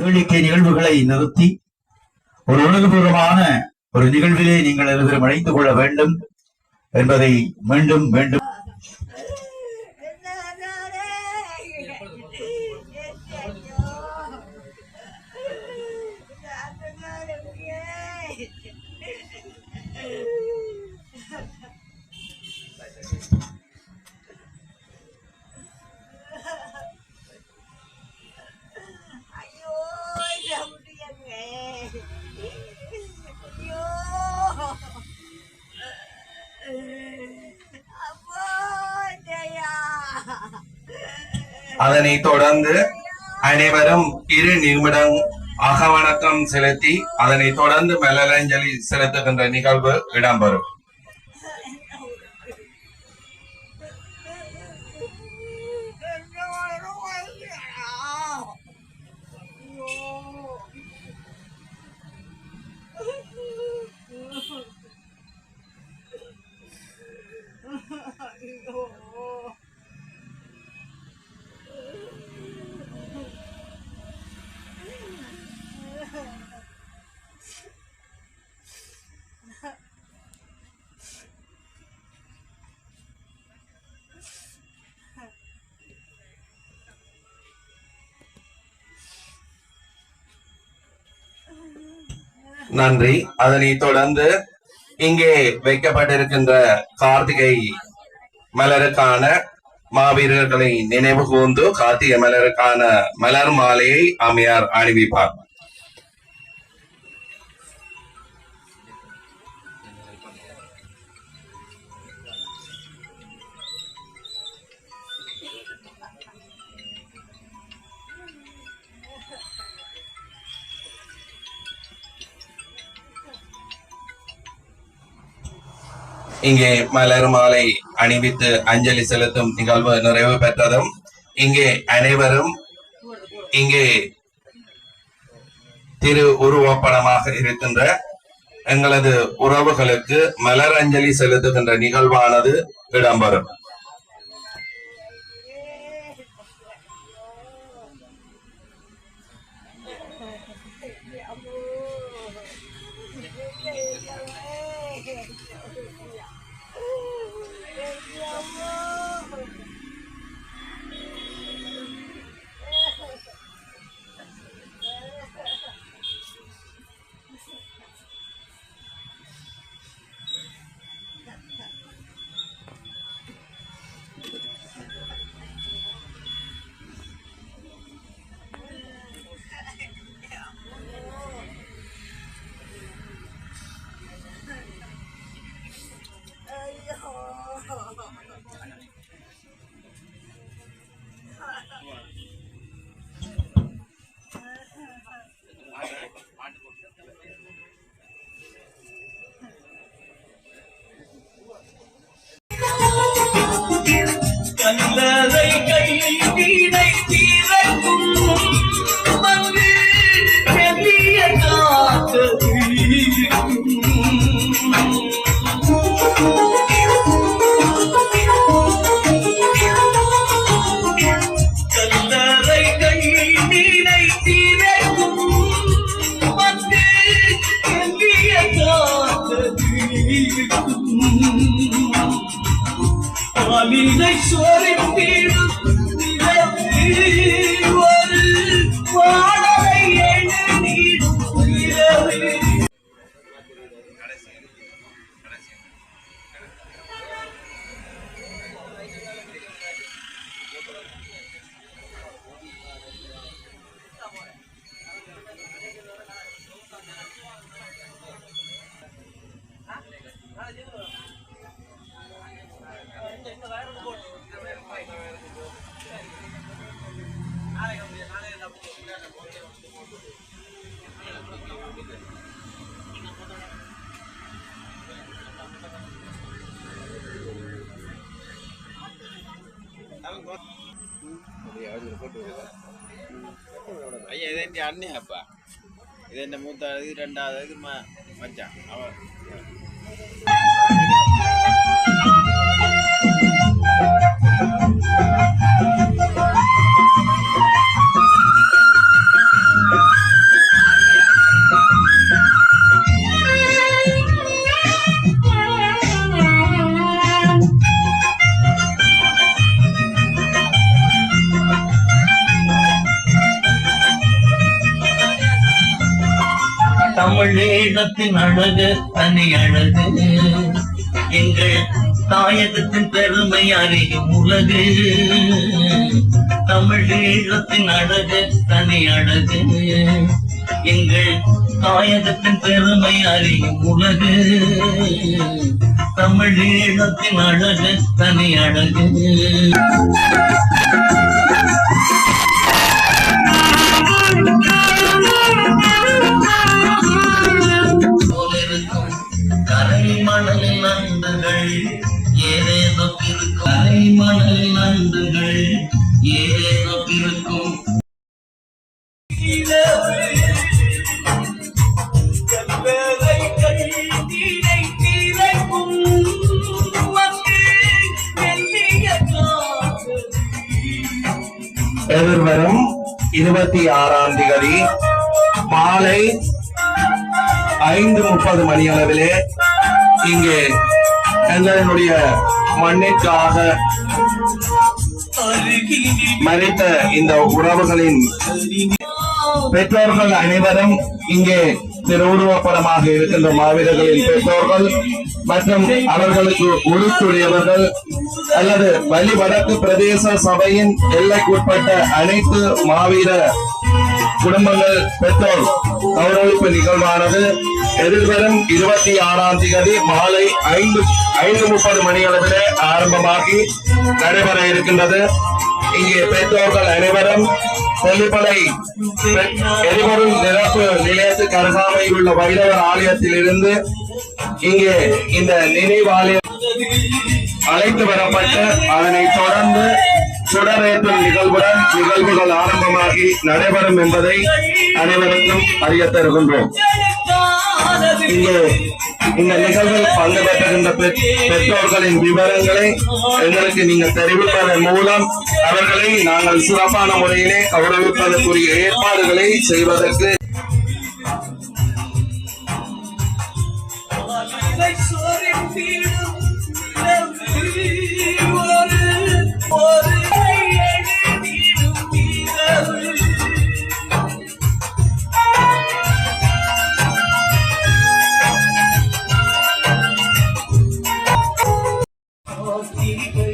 கேளிக்கை நிகழ்வுகளை நிறுத்தி ஒரு உலகபூர்வமான ஒரு நிகழ்விலே நீங்கள் இருவரும் அழைத்துக் கொள்ள வேண்டும் என்பதை மீண்டும் மீண்டும் அதனை அதனைத் தொடர்ந்து அனைவரும் இரு நிமிடம் அகவணக்கம் செலுத்தி அதனைத் தொடர்ந்து மலரஞ்சலி செலுத்துகின்ற நிகழ்வு இடம்பெறும். நன்றி. அதனைத் தொடர்ந்து இங்கே வைக்கப்பட்டிருக்கின்ற கார்த்திகை மலருக்கான மாவீரர்களை நினைவு கூர்ந்து கார்த்திகை மலருக்கான மலர் மாலையை அம்மையார் அணிவிப்பார். இங்கே மலர் மாலை அணிவித்து அஞ்சலி செலுத்தும் நிகழ்வு நிறைவு பெற்றதும் இங்கே அனைவரும் இங்கே திரு உருவப்படமாக இருக்கின்ற எங்களது உறவுகளுக்கு மலர் அஞ்சலி செலுத்துகின்ற நிகழ்வானது இடம்பெறும். பாலினை சோரித்தீடும் ஐயா இது என் அண்ணன் அப்பா இது என்ன மூத்த இது ரெண்டாவது இது மச்சான். அவன் Thank you. தமிழீழத்தின் அழகு தனி அழகு. எங்கள் தாயகத்தின் பெருமை அறியும் உலகு. தமிழீழத்தின் அழகு தனி அழகு. எங்கள் தாயகத்தின் பெருமை அறியும் உலகு. தமிழீழத்தின் அழகு தனி அழகு. கரை மணல் நண்டுகள் ஏதேதோ இருக்கும் கரை மணல் நண்டுகள் ஏதேதோ இருக்கும் எதிர்வரும் இருபத்தி ஆறாம் தேதி மாலை ஐந்து முப்பது மணி அளவிலே இங்கே எங்களுடைய மண்ணிற்காக மறைத்த இந்த உறவுகளின் பெற்றோர்கள் அனைவரும் இங்கே திருவுருவப்படமாக இருக்கின்ற மாவீரர்களின் பெற்றோர்கள் மற்றும் அவர்களுக்கு உறுத்துடையவர்கள் அல்லது வலி வடக்கு பிரதேச சபையின் எல்லைக்குட்பட்ட அனைத்து மாவீர குடும்பங்கள் பெற்றோர் கௌரவிப்பு நிகழ்வானது. எதிர்வரும் இருபத்தி ஆறாம் தேதி மாலை ஐந்து ஐந்து முப்பது மணி ஆரம்பமாகி நடைபெற இருக்கின்றது. இங்கே பெற்றோர்கள் அனைவரும் கொல்லிப்படை எரிபொருள் நிரப்பு நிலையத்துக்கு அருகாமையில் உள்ள வைரவர் ஆலயத்தில் இருந்து இங்கே இந்த நினைவாலயம் அழைத்து வரப்பட்டு அதனை தொடர்ந்து சுடரேற்றும் நிகழ்வுடன் நிகழ்வுகள் ஆரம்பமாகி நடைபெறும் என்பதை அனைவருக்கும் அறிய தருகின்றோம். இங்கே இந்த நிகழ்வில் பங்கு பெற்றுகின்ற பெற்றோர்களின் விவரங்களை எங்களுக்கு நீங்கள் தெரிவிப்பதன் மூலம் அவர்களை நாங்கள் சிறப்பான முறையிலே கௌரவிப்பதற்குரிய ஏற்பாடுகளை செய்வதற்கு Thank you.